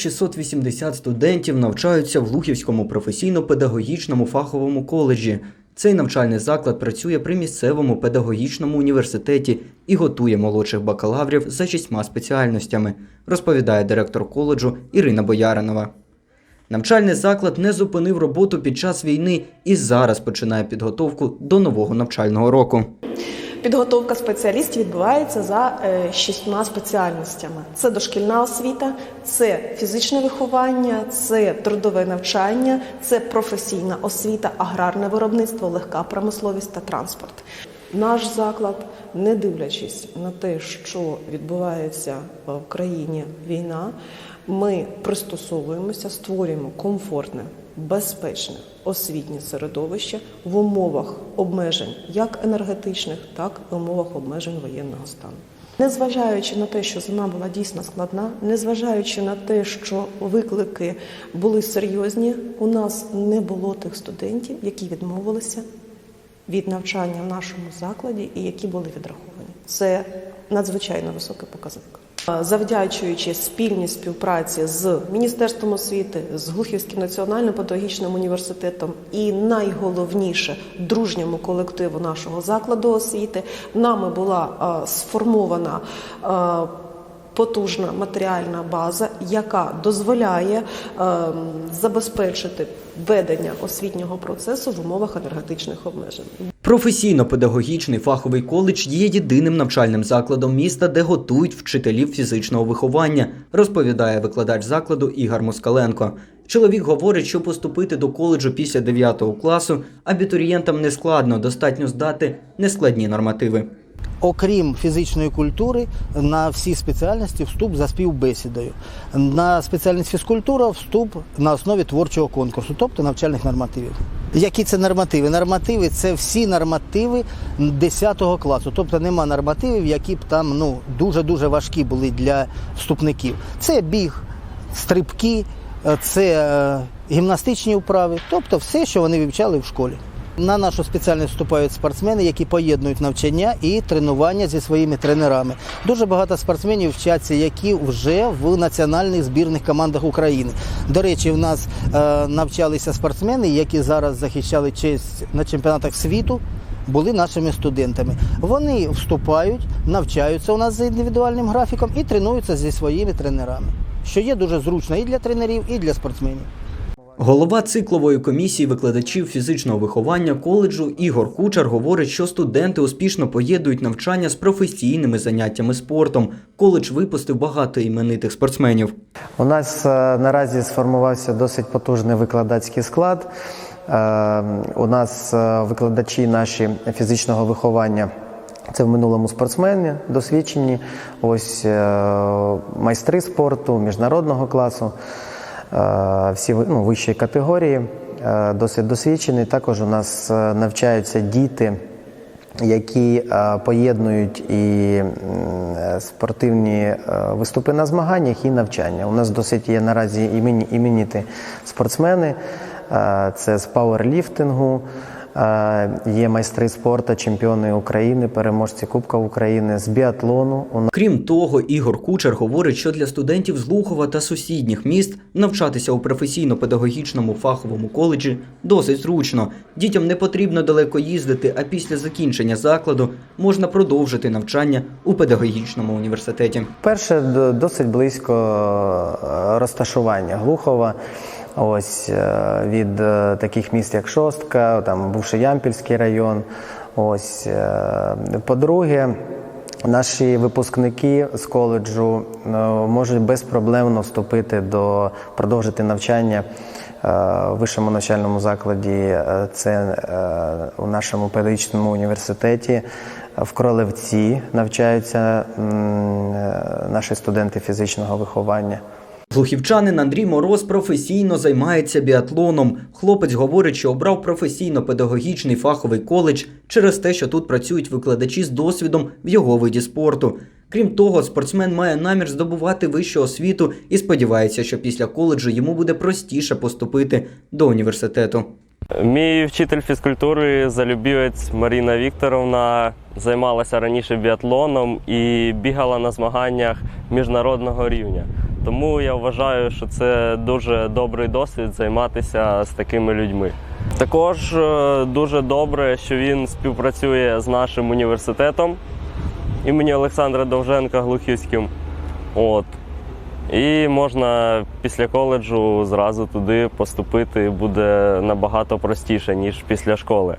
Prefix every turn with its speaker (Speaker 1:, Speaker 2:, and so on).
Speaker 1: 680 студентів навчаються в Лухівському професійно-педагогічному фаховому коледжі. Цей навчальний заклад працює при місцевому педагогічному університеті і готує молодших бакалаврів за шістьма спеціальностями, розповідає директор коледжу Ірина Бояринова. Навчальний заклад не зупинив роботу під час війни і зараз починає підготовку до нового навчального року.
Speaker 2: Підготовка спеціалістів відбувається за е, шістьма спеціальностями: це дошкільна освіта, це фізичне виховання, це трудове навчання, це професійна освіта, аграрне виробництво, легка промисловість та транспорт. Наш заклад, не дивлячись на те, що відбувається в країні війна, ми пристосовуємося, створюємо комфортне, безпечне освітнє середовище в умовах обмежень як енергетичних, так і в умовах обмежень воєнного стану. Незважаючи на те, що зима була дійсно складна, незважаючи на те, що виклики були серйозні, у нас не було тих студентів, які відмовилися від навчання в нашому закладі і які були відраховані. Це надзвичайно високий показник. Завдячуючи спільній співпраці з Міністерством освіти, з Глухівським національним педагогічним університетом і найголовніше дружньому колективу нашого закладу освіти, нами була сформована. Потужна матеріальна база, яка дозволяє е, забезпечити ведення освітнього процесу в умовах енергетичних обмежень.
Speaker 1: Професійно-педагогічний фаховий коледж є єдиним навчальним закладом міста, де готують вчителів фізичного виховання, розповідає викладач закладу Ігор Москаленко. Чоловік говорить, що поступити до коледжу після 9 класу абітурієнтам не складно, достатньо здати нескладні нормативи.
Speaker 3: Окрім фізичної культури, на всі спеціальності вступ за співбесідою. На спеціальність фізкультура вступ на основі творчого конкурсу, тобто навчальних нормативів. Які це нормативи? Нормативи це всі нормативи 10 класу. Тобто нема нормативів, які б там ну дуже дуже важкі були для вступників. Це біг, стрибки, е, це е, гімнастичні вправи, тобто все, що вони вивчали в школі. На нашу спеціальність вступають спортсмени, які поєднують навчання і тренування зі своїми тренерами. Дуже багато спортсменів вчаться, які вже в національних збірних командах України. До речі, в нас е, навчалися спортсмени, які зараз захищали честь на чемпіонатах світу. Були нашими студентами. Вони вступають, навчаються у нас за індивідуальним графіком і тренуються зі своїми тренерами, що є дуже зручно і для тренерів, і для спортсменів.
Speaker 1: Голова циклової комісії викладачів фізичного виховання коледжу Ігор Кучар говорить, що студенти успішно поєднують навчання з професійними заняттями спортом. Коледж випустив багато іменитих спортсменів.
Speaker 4: У нас е, наразі сформувався досить потужний викладацький склад. Е, У нас е, викладачі наші фізичного виховання. Це в минулому спортсмени досвідчені, ось майстри спорту міжнародного класу, всі ви- ну, вищої категорії, е, досить досвідчені. Також у нас е, навчаються діти, які е, поєднують і е, спортивні е, виступи на змаганнях і навчання. У нас досить є наразі імені, іменіти спортсмени. Е, Це з пауерліфтингу, е, є майстри спорту, чемпіони України, переможці Кубка України, з біатлону.
Speaker 1: Крім того, Ігор Кучер говорить, що для студентів з Лухова та сусідніх міст навчатися у професійно-педагогічному фаховому коледжі досить зручно. Дітям не потрібно далеко їздити, а після закінчення закладу можна продовжити навчання у педагогічному університеті.
Speaker 4: Перше досить близько е, розташування Глухова. Ось е, від е, таких міст, як Шостка, там бувший Ямпільський район. Ось е, по-друге, наші випускники з коледжу можуть безпроблемно вступити до продовжити навчання в вищому навчальному закладі. Це у нашому педагогічному університеті. В Кролевці навчаються наші студенти фізичного виховання.
Speaker 1: Глухівчанин Андрій Мороз професійно займається біатлоном. Хлопець говорить, що обрав професійно-педагогічний фаховий коледж через те, що тут працюють викладачі з досвідом в його виді спорту. Крім того, спортсмен має намір здобувати вищу освіту і сподівається, що після коледжу йому буде простіше поступити до університету.
Speaker 5: Мій вчитель фізкультури залюбівець Маріна Вікторовна займалася раніше біатлоном і бігала на змаганнях міжнародного рівня. Тому я вважаю, що це дуже добрий досвід займатися з такими людьми. Також е, дуже добре, що він співпрацює з нашим університетом імені Олександра Довженка Глухівським. От. І можна після коледжу зразу туди поступити буде набагато простіше, ніж після школи.